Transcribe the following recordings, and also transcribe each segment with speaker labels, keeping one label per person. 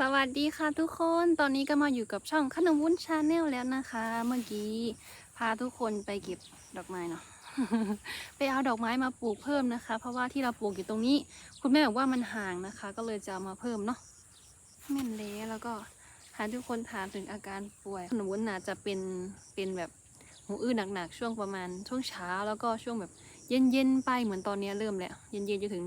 Speaker 1: สวัสดีค่ะทุกคน ตอนนี้ก็มาอยู่กับช่องขนมวุ้นชาแนลแล้วนะคะ เมื่อกี้พาทุกคนไปเก็บดอกไม้เนาะ ไปเอาดอกไม้มาปลูกเพิ่มนะคะ เพราะว่าที่เราปลูกอยู่ตรงนี้ คุณแม่บอกว่ามันห่างนะคะ ก็เลยจะเอามาเพิ่มเนาะแม่นเละแล้วก็หาทุกคนถามถึงอาการป่วย ขนมวุ้นน่าจะเป็นเป็นแบบหูอื้อหนักๆ ช่วงประมาณช่วงเช้าแล้วก็ช่วงแบบเย็นๆไปเหมือนตอนนี้เริ่มแล้ว เย็นๆจนถึง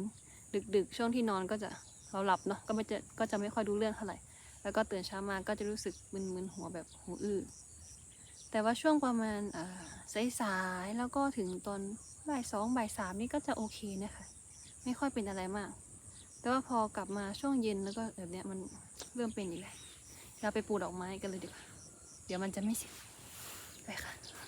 Speaker 1: ดึกๆ ช่วงที่นอนก็จะ เราหลับเนาะก็ไม่จะก็จะไม่ค่อยดูเรื่องเท่าไหร่ แล้วก็ตื่นเช้ามาก็จะรู้สึกมึนๆหัวแบบหูอื้อแต่ว่าช่วงประมาณสายๆแล้วก็ถึงตอนบ่ายสองบ่ายสามนี่ก็จะโอเคนะคะไม่ค่อยเป็นอะไรมาก แต่ว่าพอกลับมาช่วงเย็นแล้วก็แบบเนี้ยมันเริ่มเป็นอีกแล้วเราไปปลูกดอกไม้กันเลยดีกว่าเดี๋ยวมันจะไม่เสร็จไปค่ะ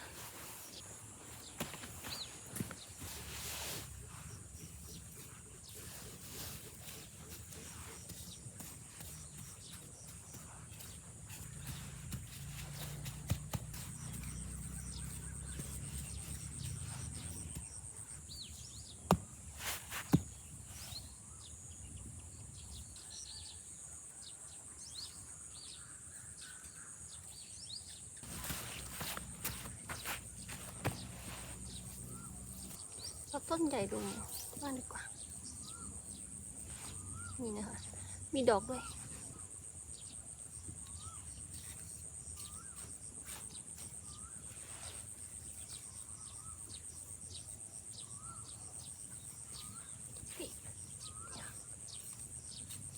Speaker 1: เราต้นใหญ่ลงบ้านดีกว่า นี่นะคะ มีดอกด้วย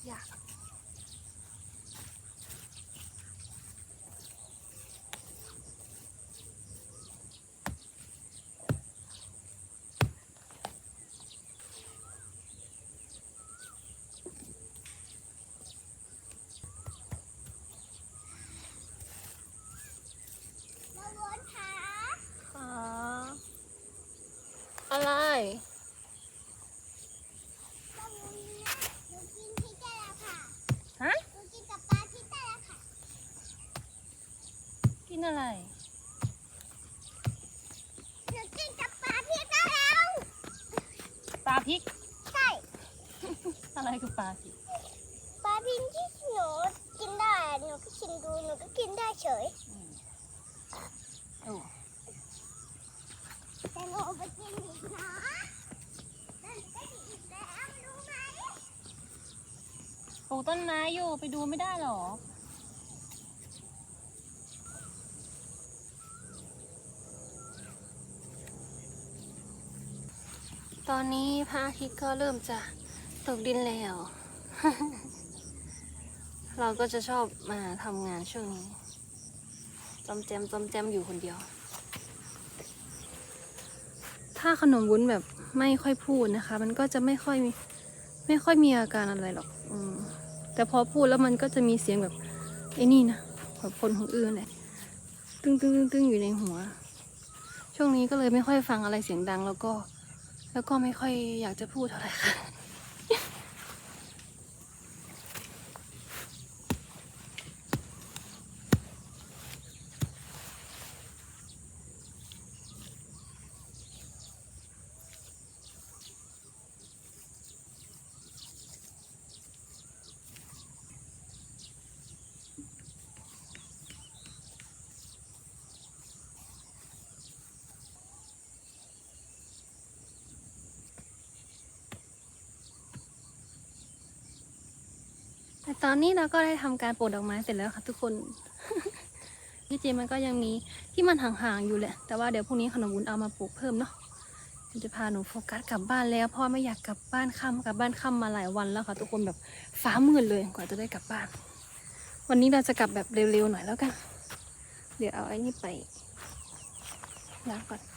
Speaker 1: อยาก
Speaker 2: มาวนขา
Speaker 1: ค่ะอะไร
Speaker 2: มาวนนะหนูกินที่ได้แล้วค่ะ
Speaker 1: ฮะ
Speaker 2: หนูกินกับปลาที่ได้แล้วค่ะ
Speaker 1: กิน อะไร
Speaker 2: หนูกินกับปลาที่ได้แล้ว
Speaker 1: ปลาพริก
Speaker 2: ใช่
Speaker 1: อะไรคือปลาพริก
Speaker 2: ปลาพิงที่หนูกินได้หนูก็ชิมดูหนูก็กินได้เฉย
Speaker 1: โอ้
Speaker 2: แต่หนูเอาไปกินอีกนะแล้วหนูก็กินอีกแล้วรู้ไหม
Speaker 1: ปลูกต้นไม้อยู่ไปดูไม่ได้หรอ อนนี้พระอาทิตย์ก็เริ่มจะตกดินแล้ว เราก็จะชอบมาทำงานช่วงนี้จอมแจมจอมแจมอยู่คนเดียว ถ้าขนมวุ้นแบบไม่ค่อยพูดนะคะ มันก็จะไม่ค่อยมีไม่ค่อยมีอาการอะไรหรอก อืม แต่พอพูดแล้วมันก็จะมีเสียงแบบไอ้นี่นะแบบคนของอื่นแหละตึ้งตึ้งตึ้งตึ้งอยู่ในหัว ช่วงนี้ก็เลยไม่ค่อยฟังอะไรเสียงดังแล้วก็ แล้วก็ไม่ค่อยอยากจะพูดเท่าไหร่ค่ะ แต่ตอนนี้เราก็ได้ทำการปลูกดอกไม้เสร็จแล้วค่ะทุกคน ที่จริงมันก็ยังมีที่มันห่างๆอยู่แหละ แต่ว่าเดี๋ยวพรุ่งนี้ขนมวุ้นเอามาปลูกเพิ่มเนาะจะพาหนูโฟกัสกลับบ้านแล้วพราะไม่อยากกลับบ้านค่ำกลับบ้านค่ำมาหลายวันแล้วค่ะทุกคนแบบฟ้ามืดเลยกว่าจะได้กลับบ้าน วันนี้เราจะกลับแบบเร็วๆหน่อยแล้วกัน เดี๋ยวเอาไอ้นี่ไปล้างก่อน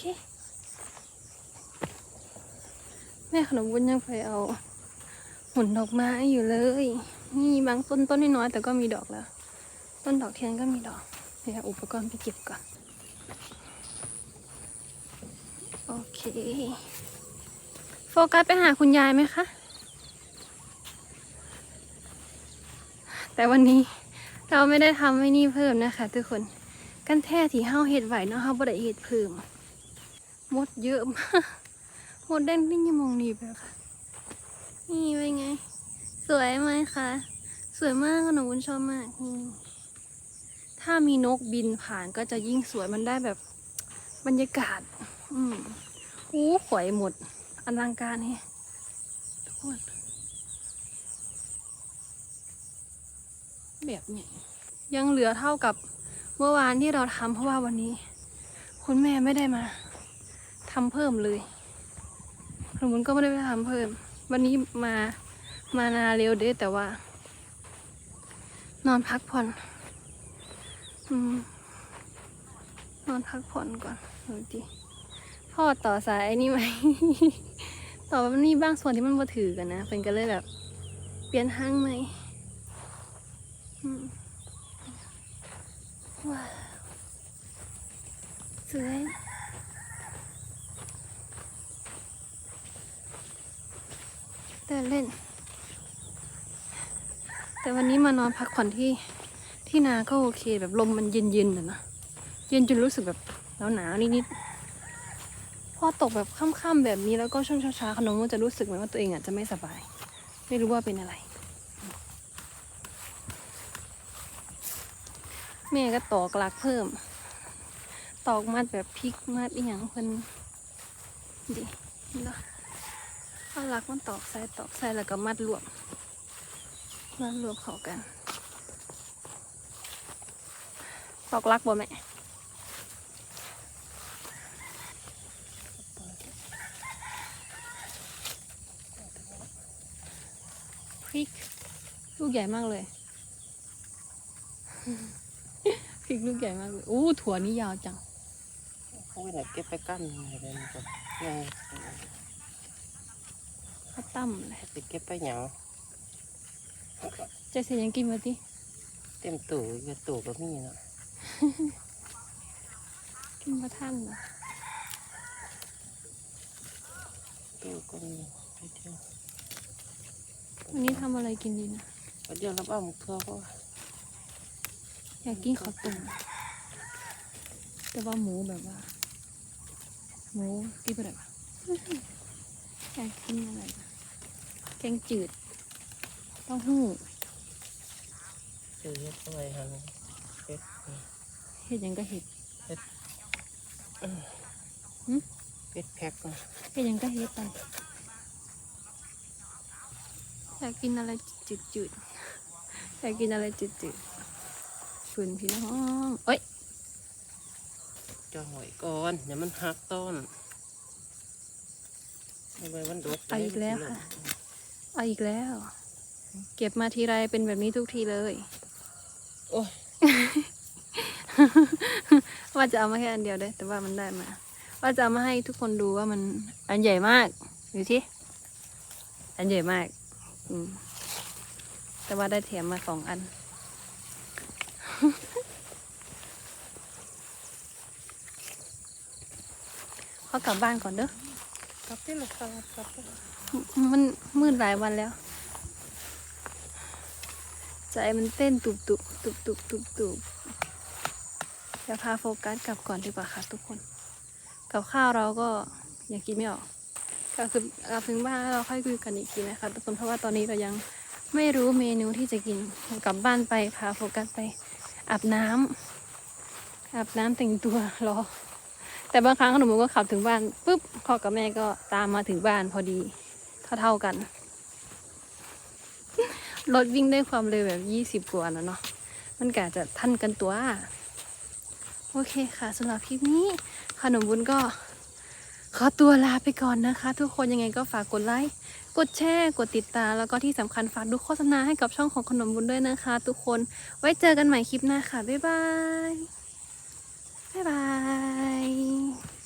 Speaker 1: เค แม่ขนมวุ้นยังไปเอาหุ่นดอกไม้อยู่เลย นี่บางต้นต้นน้อยแต่ก็มีดอกแล้ว ต้นดอกเทียนก็มีดอกเดี๋ยวอุปกรณ์ไปเก็บก่อน โอเค โฟกัสไปหาคุณยายไหมคะ แต่วันนี้เราไม่ได้ทำไม่นี่เพิ่มนะคะทุกคน กันแท้ที่เฮาเฮ็ดไหวเนาะเฮาบ่ได้เฮ็ดเพิ่ม มดเยอะมากมดแดงนี่ยังมองนี่ไปค่ะ นี่เป็นไง สวยไหมคะ สวยมากหนูวุ้นชอบมากนี่ถ้ามีนกบินผ่านก็จะยิ่งสวยมันได้แบบบรรยากาศ อืมอู้ขวยหมดอลังการแฮะทุกคนแบบนี้ยังเหลือเท่ากับเมื่อวานที่เราทำเพราะว่าวันนี้ คุณแม่ไม่ได้มา ทำเพิ่มเลยคุณมุนก็ไม่ได้ไปทำเพิ่ม วันนี้มามานาเร็วเด้แต่ว่า นอนพักผ่อนอืมนอนพักผ่อนก่อนดูดิพ่อต่อสายนี่ไหม ต่อแบบนี้บ้างส่วนที่มันมาถือกันนะเป็นก็เลยแบบ เปลี่ยนห้างไหมอืมว้าวสวย แต่เล่น แต่วันนี้มานอนพักผ่อนที่ที่นาก็โอเคแบบลมมันเย็นๆนะนะเย็นจนรู้สึกแบบหนาวๆนิดๆพอตกแบบค่ำๆแบบนี้แล้วก็ช่วงเช้าๆขนมมันจะรู้สึกเหมือนว่าตัวเองอาจจะไม่สบาย ไม่รู้ว่าเป็นอะไร แม่ก็ตอกหลักเพิ่ม ตอกมัดแบบพริกมัดอีหยังเพิ่นดิเนะ เอาลักมันตอกใส่ตอกใส่แล้วก็มัดรวมมัดรวมเข้ากัน ตอกลักบ่แม่พริกลูกใหญ่มากเลยพริกลูกใหญ่มากเลยอู้ถั่วนี่ยาวจัง
Speaker 3: โอ้ยไหนเก็บไปกั้นอะไรนี่ก่อนยัง
Speaker 1: ข้าวตั้มเลย
Speaker 3: จะเก็บไปหยัง
Speaker 1: จะเสียยังกินมาติ
Speaker 3: เต็มตู้อยู่ตู้ก็มีเนาะ
Speaker 1: กินมาท่านเหรอ
Speaker 3: ตู้ก็มีไปเที่ยว
Speaker 1: วันนี้ทำอะไรกินดีนะ
Speaker 3: ไปเดี๋ยวรับเอาหมุกทั่วก็
Speaker 1: อยากกินข้าวต้มแต่ว่าหมูแบบว่า หมูกินไปไหนวะอยากกินอะไรนะ แกงจืดเต้าหู้
Speaker 3: ซื้อเฮ็ดเอาไว้ทางเฮ็ดนี่
Speaker 1: เห็ดหยังก็เห็ด
Speaker 3: เฮ็ดแพ็คนะ
Speaker 1: เห็ดหยังก็เห็ดไปอยากกินอะไรจืดจืดๆอยากกินอะไรจืดจืดๆฝืนพี่น้องเอ้ย
Speaker 3: จองไว้ก่อนเดี๋ยวมันหักต้นเอาไว้มันดก
Speaker 1: เอาอีกแล้วค่ะ เอาอีกแล้ว เก็บมาทีไรเป็นแบบนี้ทุกทีเลย
Speaker 3: โอ้ย
Speaker 1: ว่าจะเอามาแค่อันเดียวได้ แต่ว่ามันได้มา ว่าจะเอามาให้ทุกคนดูว่ามันอันใหญ่มากดูที่อันใหญ่มาก อืม แต่ว่าได้แถมมาสองอัน เขากลับบ้านก่อนเด้อ
Speaker 3: กลับที่ละครับกลับที่ละ
Speaker 1: มันมืดหลายวันแล้ว ใจมันเต้นตุบตุบตุบตุบตุบตุบเดี๋ยวพาโฟกัสกลับก่อนดีกว่าค่ะทุกคน กับข้าวเราก็ยังกินไม่ออกกลับถึงกลับถึงบ้านแล้วเราค่อยคุยกันอีกทีนะคะทุกคนเพราะว่าตอนนี้เรายังไม่รู้เมนูที่จะกินกลับบ้านไปพาโฟกัสไปอาบน้ำอาบน้ำแต่งตัวรอแต่บางครั้งขนมก็ขับถึงบ้านปุ๊บพ่อกับแม่ก็ตามมาถึงบ้านพอดี เท่าๆกัน รถวิ่งได้ความเร็วแบบยี่สิบ20กว่านะเนาะ มันกะจะทันกันตัว โอเคค่ะสำหรับคลิปนี้ ขนมบุญก็ขอตัวลาไปก่อนนะคะ ทุกคนยังไงก็ฝากกดไลค์กดแชร์ กดติดตาม แล้วก็ที่สำคัญฝากดูโฆษณาให้กับช่องของขนมบุญด้วยนะคะ ทุกคนไว้เจอกันใหม่คลิปหน้าค่ะ บ๊ายบาย บ๊ายบาย